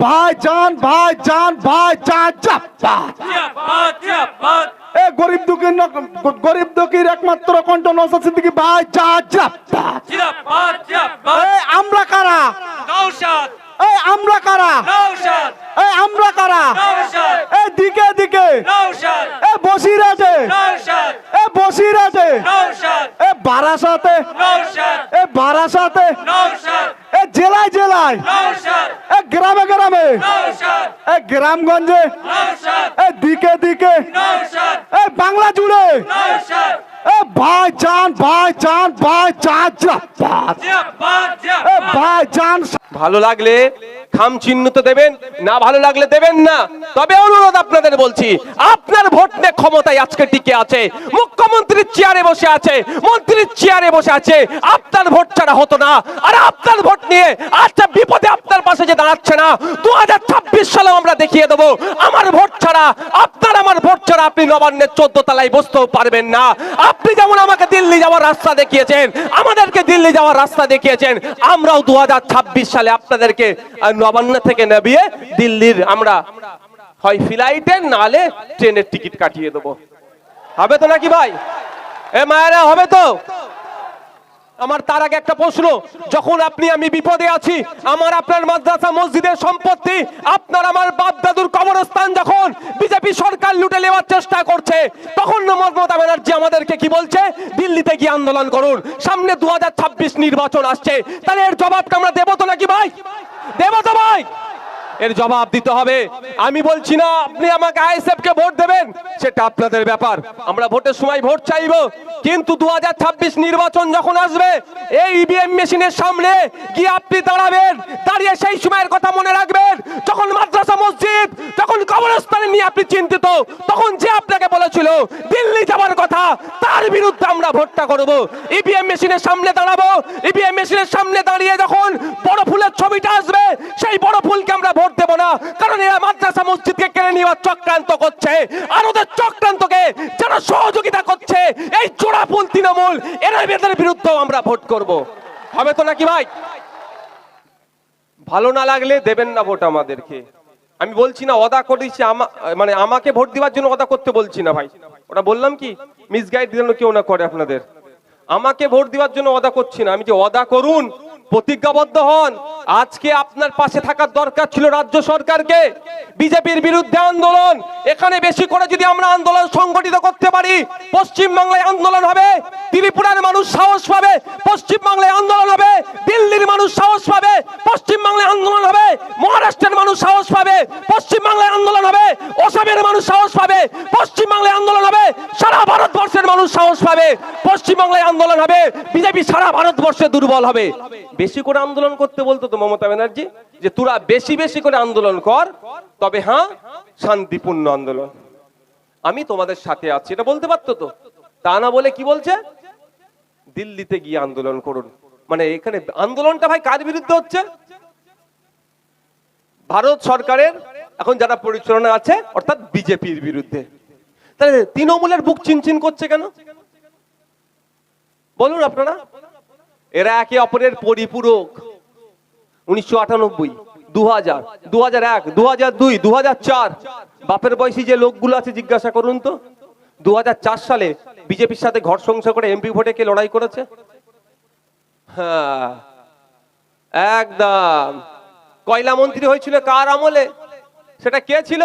ভাই জান ভাইজান জান ভাই জান চাপ্পাত জিয়াবাদ জিয়াবাদ এ গরিব দুঃখীর গরিব দুঃখীর একমাত্র কণ্ঠ নৌসাদ সিদ্দিকী ভাই এই আমরা কারা? এই আমরা কারা এই আমরা কারা এই দিকে দিকে এ বসির আছে এ বসির আছে এ বারাসাতে এ বারাসাতে এ জেলায় জেলায় এ গ্রামে গ্রামে এ গ্রামগঞ্জে এ দিকে দিকে এ বাংলা জুড়ে ভালো লাগলে খাম চিহ্ন তো দেবেন, না ভালো লাগলে দেবেন না। তবে অনুরোধ আপনাদের বলছি, আপনার ভোট নিয়ে ক্ষমতায় আজকে টিকে আছে, মুখ্যমন্ত্রীর চেয়ারে বসে আছে, মন্ত্রীর চেয়ারে বসে আছে, আপনার ভোট ছাড়া হতো না। আর আপনার ভোট নিয়ে আজকে বিপদে আপনার পাশে যে দাঁড়াচ্ছে না দু হাজার ছাব্বিশ সালেও আমরা দেখিয়ে দেবো, আমার ভোট ছাড়া, আপনার আমার ভোট ছাড়া আপনি নবান্নের চোদ্দ তলায় বসতেও পারবেন না। আপনি যেমন আমাকে দিল্লি যাওয়ার রাস্তা দেখিয়েছেন, আমাদেরকে দিল্লি যাওয়ার রাস্তা দেখিয়েছেন, আমরাও দু হাজার ছাব্বিশ সালে আপনাদেরকে নবান্ন থেকে নেবিয়ে দিল্লির আমরা হয় ফ্লাইটের নালে ট্রেনের টিকিট কাটিয়ে দেবো। হবে তো নাকি ভাই? এ মায়েরা, হবে তো? আমার তার আগে একটা প্রশ্ন, যখন আপনি আমি বিপদে আছি, আমার আপনার মাদ্রাসা মসজিদের সম্পত্তি, আপনার আমার বাপ দাদুর কবরস্থান যখন বিজেপি সরকার লুটে নেওয়ার চেষ্টা করছে, তখন মমতা ব্যানার্জি আমাদেরকে কি বলছে? দিল্লিতে গিয়ে আন্দোলন করুন। সামনে দু হাজার ছাব্বিশ নির্বাচন আসছে। তাহলে এর জবাবটা আমরা দেবো তো নাকি ভাই? দেবো তো ভাই! এর জবাব দিতে হবে। আমি বলছি না, আপনি আমাকে আইএসএফ কে ভোট দেবেন, সেটা আপনাদের ব্যাপার। আমরা ভোটের সময় ভোট চাইব, কিন্তু দু নির্বাচন যখন আসবে, এই ইভিএম মেশিনের সামনে গিয়ে আপনি দাঁড়াবেন, দাঁড়িয়ে সেই সময়ের কথা মনে রাখবেন। যখন মাদ্রাসা মসজিদ, যখন কবরস্থানে নিয়ে আপনি চিন্তিত, তখন যে আপনাকে বলেছিল, দিল্লি যাওয়ার কথা, তার বিরুদ্ধে আমরা ভোটটা করব। ইভিএম মেশিনের সামনে দাঁড়াবো ইভিএম মেশিনের সামনে দাঁড়িয়ে যখন বড় ফুলের ছবিটা আসবে, সেই বড় ফুলকে আমরা ভোট দেবো না। কারণ এরা মাদ্রাসা মসজিদকে কেড়ে নেওয়ার চক্রান্ত করছে। আর ওদের চক্রান্তকে যারা সহযোগিতা করছে, এই চোরা ফুল তৃণমূল, এরা এদের বিরুদ্ধেও আমরা ভোট করব। হবে তো নাকি ভাই? ভালো না লাগলে দেবেন না ভোট আমাদেরকে। আমি বলছি না অদা করেছি মানে আমাকে ভোট দেওয়ার জন্য অদা করতে বলছি না ভাই। ওটা বললাম কি? মিসগাইড যেন কেউ না করে আপনাদের। আমাকে ভোট দেওয়ার জন্য অদা করছি না। আমি যে অদা করুন প্রতিজ্ঞাবদ্ধ হন। আজকে আপনার পাশে থাকার দরকার ছিল রাজ্য সরকারকে। বিজেপির বিরুদ্ধে আন্দোলন। এখানে বেশি করে যদি আমরা আন্দোলন সংগঠিত করতে পারি, পশ্চিমবাংলায় আন্দোলন হবে, ত্রিপুরার মানুষ সাহস পাবে, পশ্চিমবাংলায় আন্দোলন হবে দিল্লির মানুষ সাহস পাবে পশ্চিম বাংলায় আন্দোলন হবে মহারাষ্ট্রের মানুষ সাহস পাবে পশ্চিম বাংলায় আন্দোলন হবে অসমের মানুষ সাহস পাবে পশ্চিম বাংলায় আন্দোলন হবে সারা ভারতবর্ষের মানুষ সাহস পাবে পশ্চিম বাংলায় হবে, বিজেপি সারা ভারতবর্ষে দুর্বল হবে। বেশি করে আন্দোলন করতে বলতো তো মমতা ব্যানার্জি, যে তোরা বেশি বেশি করে আন্দোলন কর, তবে হ্যাঁ শান্তিপূর্ণ আন্দোলন। আমি তোমাদের সাথে আছি, এটা বলতে পারতো তো? তা না বলে কি বলছে? দিল্লিতে গিয়ে আন্দোলন করুন। মানে এখানে আন্দোলনটা ভাই কার বিরুদ্ধে হচ্ছে? ভারত সরকারের এখন যারা পরিচালনা আছে, অর্থাৎ বিজেপির বিরুদ্ধে। তাহলে তৃণমূলের বুক চিনচিন করছে কেন? বলুন আপনারা। এরা একে অপরের পরিপূরক। উনিশশো আটানব্বই দু হাজার দু হাজার এক দু হাজার দুই দু হাজার চার। বাপের বয়সী যে লোকগুলো আছে, জিজ্ঞাসা করুন তো। দু হাজার চার সালে বিজেপির সাথে ঘর সংসার করে এমপি ভোটে কে লড়াই করেছে? হ্যাঁ একদম। কয়লা মন্ত্রী হয়েছিল কার আমলে? সেটা কে ছিল?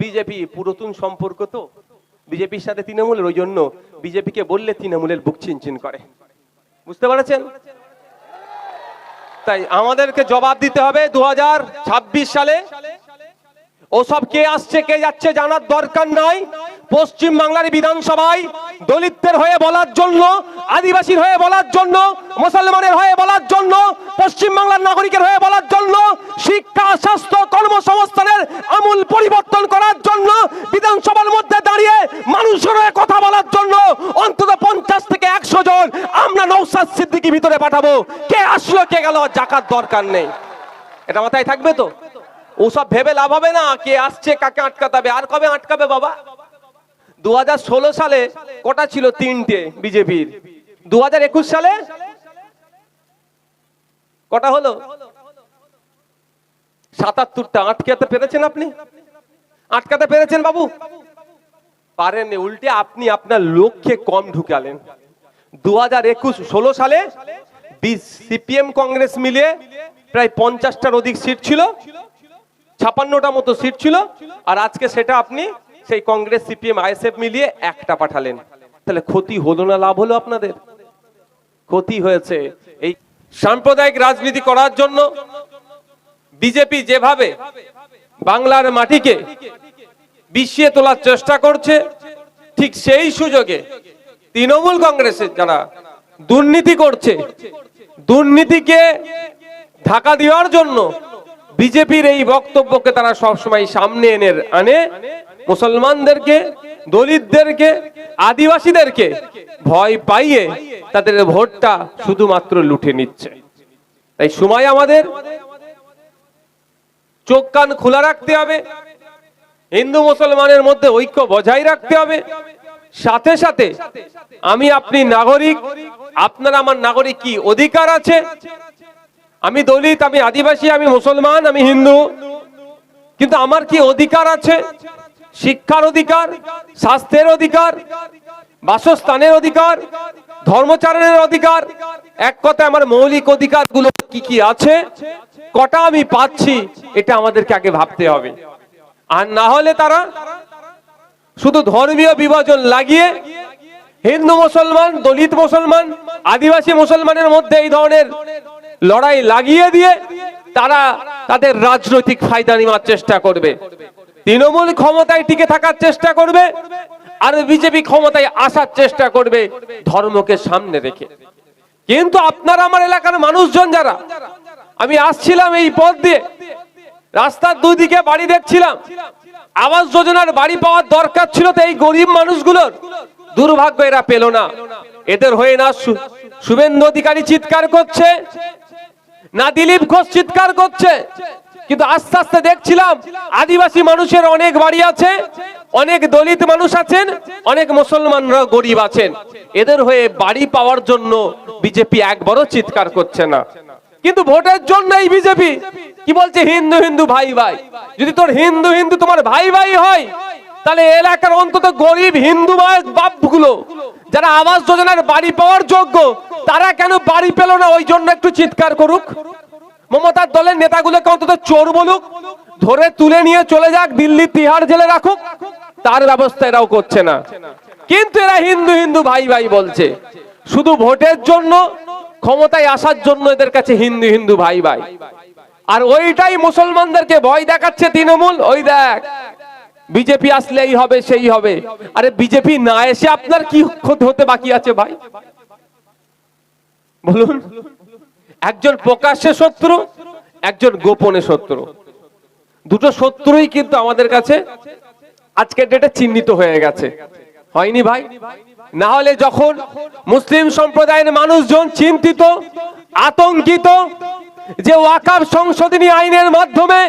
বিজেপি, পুরাতন সম্পর্ক তো। বিজেপির সাথে তৃণমূলের, ওই জন্য বিজেপিকে বললে তৃণমূলের বুক চিনচিন করে। বুঝতে পারছেন? তাই আমাদেরকে জবাব দিতে হবে দু হাজার ছাব্বিশ সালে। ওসব কে আসছে, কে যাচ্ছে জানার দরকার নাই। পশ্চিম বাংলার বিধানসভায় দলিতদের হয়ে বলার জন্য, আদিবাসীর হয়ে বলার জন্য, মুসলমানের হয়ে বলার জন্য পশ্চিম বাংলার নাগরিকের হয়ে বলার জন্য, শিক্ষা, স্বাস্থ্য, কর্মসংস্থানের আমূল পরিবর্তন করার জন্য, বিধানসভার মধ্যে দাঁড়িয়ে মানুষের হয়ে কথা বলার জন্য অন্তত পঞ্চাশ থেকে একশো জন আমরা নৌসাদ সিদ্দিকি ভিতরে পাঠাবো। কে আসলো, কে গেল জাকার দরকার নেই। এটা মাথায় থাকবে তো? ওসব ভেবে লাভ হবে না। কে আসছে, কাকে আটকাতে হবে? আর কবে আটকাবে বাবা? দু হাজার ষোলো সালে কটা ছিল তিনটে বিজেপির। দু একুশ সালে কটা হলো সাতাত্তরটা। আটকাতে পেরেছেন আপনি? আটকাতে পেরেছেন বাবু? পারেননি, উল্টে আপনি আপনার লক্ষ্যে কম ঢুকালেন। দু হাজার একুশ ষোলো সালে সিপিএম কংগ্রেস মিলিয়ে প্রায় পঞ্চাশটার অধিক সিট ছিল ছাপান্নটা মতো সিট ছিল, আর আজকে সেটা আপনি সেই কংগ্রেস, সিপিএম, আইএসএফ মিলিয়ে একটা পাঠালেন। তাহলে ক্ষতি হলো না, লাভ হলো আপনাদের? ক্ষতি হয়েছে। এই সাম্প্রদায়িক রাজনীতি করার জন্য বিজেপি যেভাবে বাংলার মাটিকে বিষিয়ে তোলার চেষ্টা করছে, ঠিক সেই সুযোগে তৃণমূল কংগ্রেসের যারা দুর্নীতি করছে, দুর্নীতিকে ঢাকা দেওয়ার জন্য বিজেপির এই বক্তব্যকে তারা সবসময় সামনে এনে আনে। মুসলমানদেরকে, দলিতদেরকে, আদিবাসীদেরকে ভয় পাইয়ে তাদের ভোটটা শুধুমাত্র লুটে নিচ্ছে। তাই সময় আমাদের, চোখ কান খোলা রাখতে হবে, হিন্দু মুসলমানের মধ্যে ঐক্য বজায় রাখতে হবে। সাথে সাথে আমি আপনি নাগরিক, আপনার আমার নাগরিক কি অধিকার আছে? আমি দলিত, আমি আদিবাসী, আমি মুসলমান, আমি হিন্দু, কিন্তু আমার কি অধিকার আছে? শিক্ষার অধিকার, স্বাস্থ্যের অধিকার, বাসস্থানের অধিকার, ধর্মচারণের অধিকার। এক কথায় আমার মৌলিক অধিকারগুলো কি কি আছে? কটা আমি পাচ্ছি? এটা আমাদেরকে আগে ভাবতে হবে। আর না হলে তারা শুধু ধর্মীয় বিভাজন লাগিয়ে হিন্দু মুসলমান, দলিত মুসলমান, আদিবাসী মুসলমানের মধ্যে এই ধরনের লড়াই লাগিয়ে দিয়ে তারা তাদের রাজনৈতিক ফায়দা নেওয়ার চেষ্টা করবে। তৃণমূল ক্ষমতায় টিকে থাকার চেষ্টা করবে আর বিজেপি ক্ষমতায় আসার চেষ্টা করবে ধর্মকে সামনে রেখে। কিন্তু আপনার আমার এলাকার মানুষজন যারা, আমি আসছিলাম এই পথ দিয়ে, রাস্তার দুই দিকে বাড়ি দেখছিলাম, আবাস যোজনার বাড়ি পাওয়ার দরকার ছিল, তো এই গরিব মানুষগুলোর দুর্ভাগ্য এরা পেল না। এদের হয়ে না শুভেন্দু অধিকারী চিৎকার করছে, না দিলীপ ঘোষ চিৎকার করছে কিন্তু আস্তে আস্তে দেখছিলাম আদিবাসী মানুষের অনেক বাড়ি আছে, অনেক দলিত মানুষ আছেন, অনেক মুসলমানরা গরিব আছেন। এদের হয়ে বাড়ি পাওয়ার জন্য বিজেপি একবারও চিৎকার করছে না। কিন্তু ভোটের জন্য এই বিজেপি কি বলছে, হিন্দু হিন্দু, ভাই ভাই যদি তোর হিন্দু হিন্দু তোমার ভাই ভাই হয়, তাহলে এলাকার অন্তত গরিব, হিন্দু বাপগুলো, যারা আবাস যোজনার বাড়ি পাওয়ার যোগ্য, তারা কেন বাড়ি পেল না? ওই জন্য একটু চিৎকার করুক। মমতার দলের নেতাগুলোকে অন্তত চোর বলুক, ধরে তুলে নিয়ে চলে যাক, দিল্লি তিহার জেলে রাখুক, তার ব্যবস্থা এরাও করছে না। কিন্তু এরা হিন্দু হিন্দু ভাই ভাই বলছে, শুধু ভোটের জন্য, ক্ষমতায় আসার জন্য এদের কাছে হিন্দু হিন্দু ভাই ভাই। আর ওইটাই মুসলমানদেরকে ভয় দেখাচ্ছে তৃণমূল, ওই দেখ, বিজেপি আসলে এই হবে, সেই হবে। আরে বিজেপি না এসে আপনার কি ক্ষতি হতে বাকি আছে ভাই? বলুন। একজন প্রকাশ্যে শত্রু, একজন গোপনে শত্রু। দুটো শত্রুই কিন্তু আমাদের কাছে আজকের ডেটে চিহ্নিত হয়ে গেছে। হয়নি ভাই? না হলে যখন মুসলিম সম্প্রদায়ের মানুষজন চিন্তিত, আতঙ্কিত যে ওয়াকাব সংশোধনী আইনের মাধ্যমে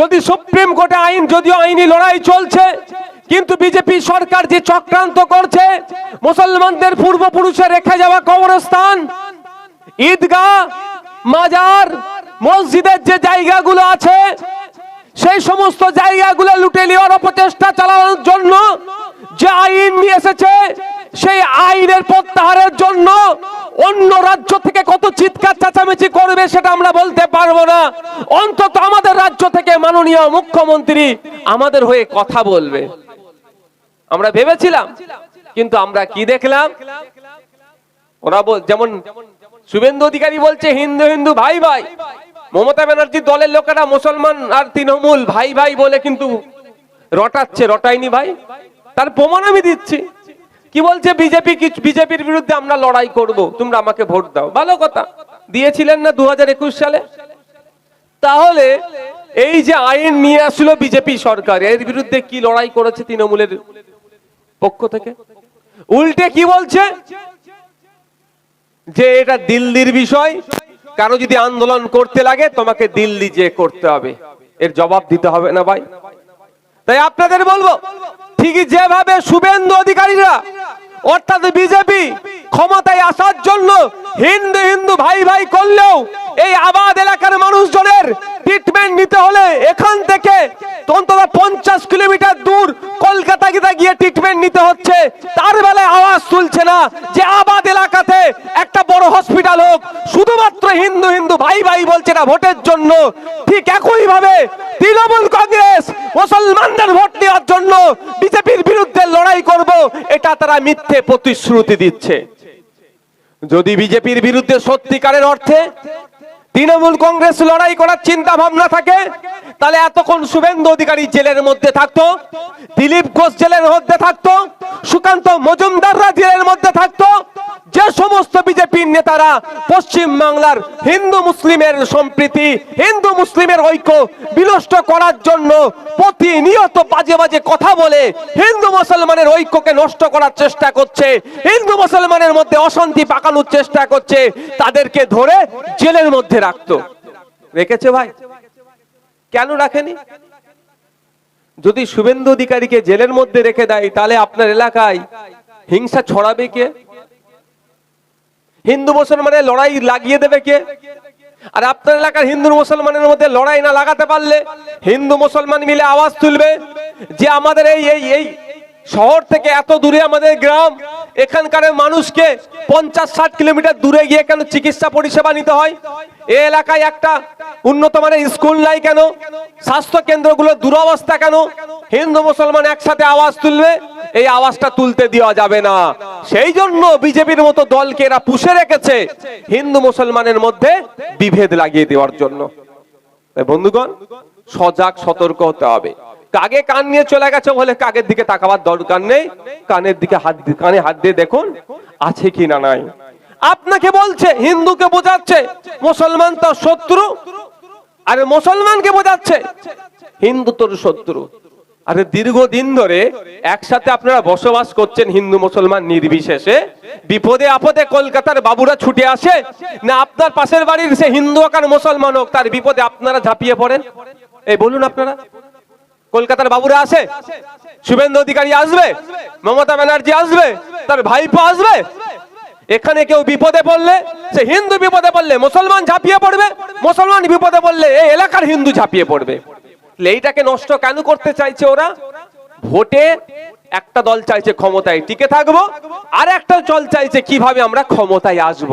যদি সুপ্রিম কোর্টে আইন, যদিও আইনি লড়াই চলছে, কিন্তু বিজেপি সরকার যে চক্রান্ত করছে, মুসলমানদের পূর্বপুরুষে রেখে যাওয়া কবরস্থান ঈদগাহ, মাজার, মসজিদের যে জায়গাগুলো আছে, সেই সমস্ত জায়গাগুলো লুটে নেওয়ার অপচেষ্টা চালানোর জন্য যে আইন নিয়ে এসেছে, সেই আইনের প্রত্যাহারের জন্য অন্য রাজ্য থেকে কত চিৎকার চেঁচামেচি করবে সেটা আমরা বলতে পারব না। অন্তত আমাদের রাজ্য থেকে মাননীয় মুখ্যমন্ত্রী আমাদের হয়ে কথা বলবে। আমরা ভেবেছিলাম, কিন্তু আমরা কি দেখলাম? ওরা যেমন শুভেন্দু অধিকারী বলছে, হিন্দু হিন্দু, ভাই ভাই। মমতা ব্যানার্জি দলের লোকেরা, মুসলমান আর তৃণমূল, ভাই ভাই বলে কিন্তু রটাচ্ছে, রটায়নি ভাই। তার প্রমাণ আমি দিচ্ছি। কি বলছে, বিজেপি বিজেপির বিরুদ্ধে আমরা লড়াই করব, তোমরা আমাকে ভোট দাও। ভালো কথা। দিয়েছিলেন না দু হাজার একুশ সালে? তাহলে এই যে আইন নিয়ে আসলো বিজেপি সরকার, এর বিরুদ্ধে কি লড়াই করেছে তৃণমূলের পক্ষ থেকে? উল্টে কি বলছে? যে এটা দিল্লির বিষয়, কারও যদি আন্দোলন করতে লাগে, তোমাকে দিল্লি যে করতে হবে। এর জবাব দিতে হবে না ভাই। তাই আপনাদের বলব, ঠিকই যেভাবে শুভেন্দু অধিকারীরা, অর্থাৎ বিজেপি ক্ষমতায় আসার জন্য হিন্দু হিন্দু ভাই ভাই করলেও এই আবাদ এলাকার মানুষজনের ট্রিটমেন্ট নিতে হলে এখান থেকে অন্তত পঞ্চাশ কিলোমিটার দূর কলকাতা গিয়ে গিয়ে ট্রিটমেন্ট নিতে হচ্ছে। তার বেলায় আওয়াজ তুলছে না যে আবাদ এলাকাতে একটা বড় হসপিটাল হোক। শুধুমাত্র হিন্দু হিন্দু ভাই ভাই বলছে না, ভোটের জন্য। ঠিক একই ভাবে তৃণমূল কংগ্রেস মুসলমানদের ভোট নেওয়ার জন্য বিজেপির বিরুদ্ধে লড়াই করব, এটা তারা মিথ্যে প্রতিশ্রুতি দিচ্ছে। যদি বিজেপির বিরুদ্ধে সত্যিকারের অর্থে তৃণমূল কংগ্রেস লড়াই করার চিন্তা ভাবনা থাকে, তাহলে এতক্ষণ শুভেন্দু অধিকারী জেলের মধ্যে থাকতো, দিলীপ ঘোষ জেলের মধ্যে থাকতো, সুকান্ত মজুমদাররা জেলের মধ্যে থাকতো, যে সমস্ত বিজেপির নেতারা পশ্চিম বাংলার হিন্দু মুসলিমের সম্প্রীতি, হিন্দু মুসলিমের ঐক্য বিনষ্ট করার জন্য প্রতিনিয়ত বাজে বাজে কথা বলে হিন্দু মুসলমানের ঐক্যকে নষ্ট করার চেষ্টা করছে, হিন্দু মুসলমানের মধ্যে অশান্তি পাকানোর চেষ্টা করছে, তাদেরকে ধরে জেলের মধ্যে রাখতো। রেখেছে ভাই? কেন রাখেনি? যদি শুভেন্দু অধিকারীকে জেলের মধ্যে রেখে দেয়, তাহলে আপনার এলাকায় হিংসা ছড়াবে কে? হিন্দু মুসলমানের লড়াই লাগিয়ে দেবে কে? আর আপনার এলাকার হিন্দু মুসলমানের মধ্যে লড়াই না লাগাতে পারলে হিন্দু মুসলমান মিলে আওয়াজ তুলবে যে আমাদের এই এই এই শহর থেকে এত দূরে আমাদের গ্রাম এখানকার মানুষকে পঞ্চাশ ষাট কিলোমিটার দূরে গিয়ে কেন চিকিৎসা পরিষেবা নিতে হয়? এ এলাকায় একটা উন্নত মানের স্কুল নাই কেন? স্বাস্থ্য কেন্দ্রগুলোর দুরবস্থা কেন? হিন্দু, মুসলমান একসাথে আওয়াজ তুলবে, এই আওয়াজটা তুলতে দেওয়া যাবে না। সেই জন্য বিজেপির মতো দলকে এরা পুষে রেখেছে, হিন্দু, মুসলমানের মধ্যে বিভেদ লাগিয়ে দেওয়ার জন্য। বন্ধুগণ, সজাগ, সতর্ক হতে হবে। কাগে কান নিয়ে চলে গেছে, বলে কাগের দিকে তাকাবার দরকার নেই। কানের দিকে হাত কানে হাত দিয়ে দেখুন, আছে কি না নাই। আপনাকে বলছে, হিন্দুকে বোঝাচ্ছে, মুসলমান তো শত্রু। আরে মুসলমানকে বোঝাচ্ছে, হিন্দু তোর শত্রু। আরে দীর্ঘদিন ধরে একসাথে আপনারা বসবাস করছেন হিন্দু মুসলমান নির্বিশেষে। বিপদে আপদে কলকাতার বাবুরা ছুটে আসে, না আপনার পাশের বাড়ির সে হিন্দু হোক আর মুসলমান হোক, তার বিপদে আপনারা ঝাঁপিয়ে পড়েন। এই বলুন আপনারা। কলকাতার বাবুরা আসে, শুভেন্দু অধিকারী আসবে, মমতা ব্যানার্জি আসবে, তার ভাইপো আসবে। এখানে কেউ বিপদে পড়লে, সে হিন্দু বিপদে পড়লে মুসলমান ঝাঁপিয়ে পড়বে, মুসলমান বিপদে পড়লে এই এলাকার হিন্দু ঝাঁপিয়ে পড়বে। এইটাকে নষ্ট কেন করতে চাইছে ওরা? ভোটে একটা দল চাইছে ক্ষমতায় টিকে থাকব, আর একটা দল চাইছে কীভাবে আমরা ক্ষমতায় আসব।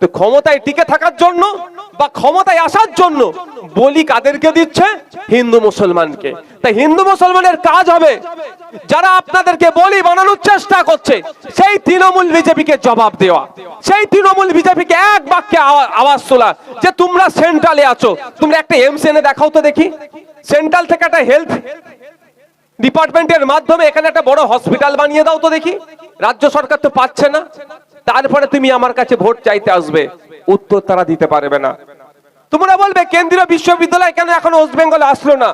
তো ক্ষমতায় টিকে থাকার জন্য বা ক্ষমতায় আসার জন্য বলি কাদেরকে দিচ্ছে? হিন্দু মুসলমানকে। তাই হিন্দু মুসলমানের কাজ হবে যারা আপনাদেরকে বলি বানানোর চেষ্টা করছে, সেই তৃণমূল বিজেপিকে জবাব দেওয়া। সেই তৃণমূল বিজেপিকে এক বাক্যে আওয়াজ তোলা যে তোমরা সেন্ট্রালে আছো। তোমরা একটা এমস এনে দেখাও তো দেখি। সেন্ট্রাল থেকে একটা হেলথ ডিপার্টমেন্টের মাধ্যমে এখানে একটা বড় হসপিটাল বানিয়ে দাও তো দেখি। রাজ্য সরকার তো পাচ্ছে না। তারপরে তুমি আমার কাছে ভোট চাইতে আসবে। উত্তর তারা দিতে পারবে না। তোমরা বলবে, কেন্দ্রীয় বিশ্ববিদ্যালয় কেন এখন ওয়েস্ট বেঙ্গলে আসলো না?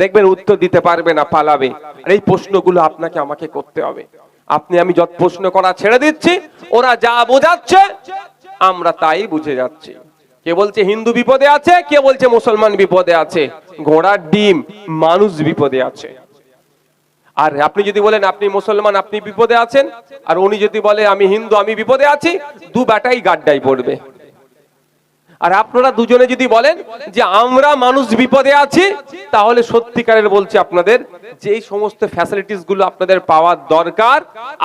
দেখবেন উত্তর দিতে পারবে না, পালাবে। আর এই প্রশ্নগুলো আপনাকে আমাকে করতে হবে। আপনি, আমি যত প্রশ্ন করা ছেড়ে দিচ্ছি, ওরা যা বোঝাচ্ছে, আমরা তাই বুঝে যাচ্ছি। কে বলছে হিন্দু বিপদে আছে, কে বলছে মুসলমান বিপদে আছে? ঘোড়ার ডিম, মানুষ বিপদে আছে। আর আপনি যদি বলেন, আপনি মুসলমান, আপনি বিপদে আছেন। আর উনি যদি বলে, আমি হিন্দু, আমি বিপদে আছি, দু বেটাই গাড্ডায় পড়বে। আর আপনারা দুজনে যদি বলেন যে, আমরা মানুষ বিপদে আছি, তাহলে সত্যিকারের বলছি আপনাদের যে সমস্ত ফ্যাসিলিটিসগুলো আপনাদের পাওয়ার দরকার,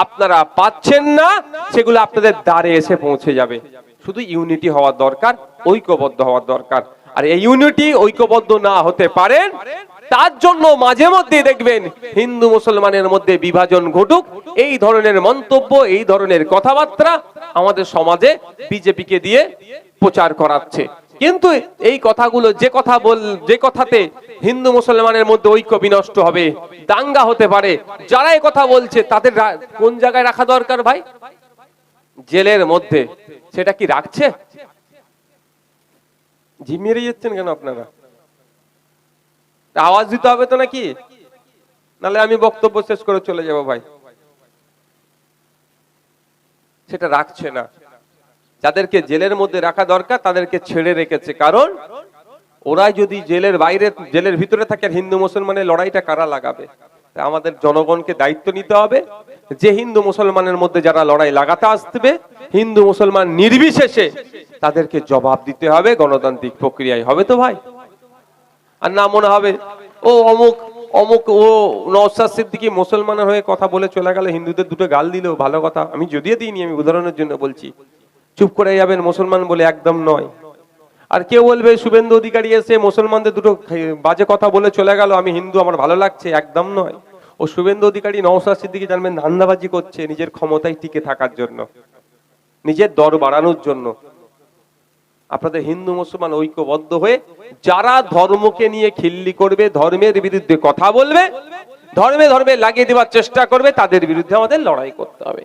আপনারা পাচ্ছেন না, সেগুলো আপনাদের দ্বারে এসে পৌঁছে যাবে। শুধু ইউনিটি হওয়ার দরকার, ঐক্যবদ্ধ হওয়ার দরকার। আর এই ইউনিটি ঐক্যবদ্ধ না হতে পারেন তার জন্য মাঝে মধ্যে দেখবেন হিন্দু মুসলমানের মধ্যে বিভাজন ঘটুক। এই ধরনের মন্তব্য, এই ধরনের কথাবার্তা আমাদের সমাজে বিজেপিকে দিয়ে প্রচার করাচ্ছে। কিন্তু এই কথাগুলো যে কথা বল, যে কথাতে হিন্দু মুসলমানের মধ্যে ঐক্য বিনষ্ট হবে, দাঙ্গা হতে পারে, যারা এই কথা বলছে তাদের কোন জায়গায় রাখা দরকার ভাই? জেলের মধ্যে। সেটা কি রাখছে? ঝিমিয়ে যাচ্ছেন কেন আপনারা? আওয়াজ দিতে হবে তো নাকি? নালে আমি বক্তব্য শেষ করে চলে যাব ভাই। সেটা রাখছে না। যাদেরকে জেলের মধ্যে রাখা দরকার, তাদেরকে ছেড়ে রেখেছে। কারণ ওরা যদি জেলের বাইরে, জেলের ভিতরে থাকে হিন্দু মুসলমানের লড়াইটা কারা লাগাবে? আমাদের জনগণকে দায়িত্ব নিতে হবে যে হিন্দু মুসলমানের মধ্যে যারা লড়াই লাগাতে আসবে, হিন্দু মুসলমান নির্বিশেষে তাদেরকে জবাব দিতে হবে। গণতান্ত্রিক প্রক্রিয়ায় হবে তো ভাই? আর না মনে হবে। ও অমুক অমুক, ও নওসাদ সিদ্দিকি মুসলমানের হয়ে কথা বলে চলে গেল, হিন্দুদের দুটো গাল দিল, ভালো কথা। আমি যদিও দিইনি, আমি উদাহরণের জন্য বলছি। চুপ করে যাবেন মুসলমান বলে একদম নয়। আর কেউ বলবে, শুভেন্দু অধিকারী এসে মুসলমানদের দুটো বাজে কথা বলে চলে গেল, আমি হিন্দু, আমার ভালো লাগছে, একদম নয়। ও শুভেন্দু অধিকারী নওসাদ সিদ্দিকি জানবেন, ধান্দাবাজি করছে নিজের ক্ষমতায় টিকে থাকার জন্য, নিজের দর বাড়ানোর জন্য। আপনাদের হিন্দু মুসলমান ঐক্যবদ্ধ হয়ে যারা ধর্মকে নিয়ে খিল্লি করবে, ধর্মের বিরুদ্ধে কথা বলবে, ধর্মে ধর্মে লাগিয়ে দেওয়ার চেষ্টা করবে, তাদের বিরুদ্ধে আমাদের লড়াই করতে হবে।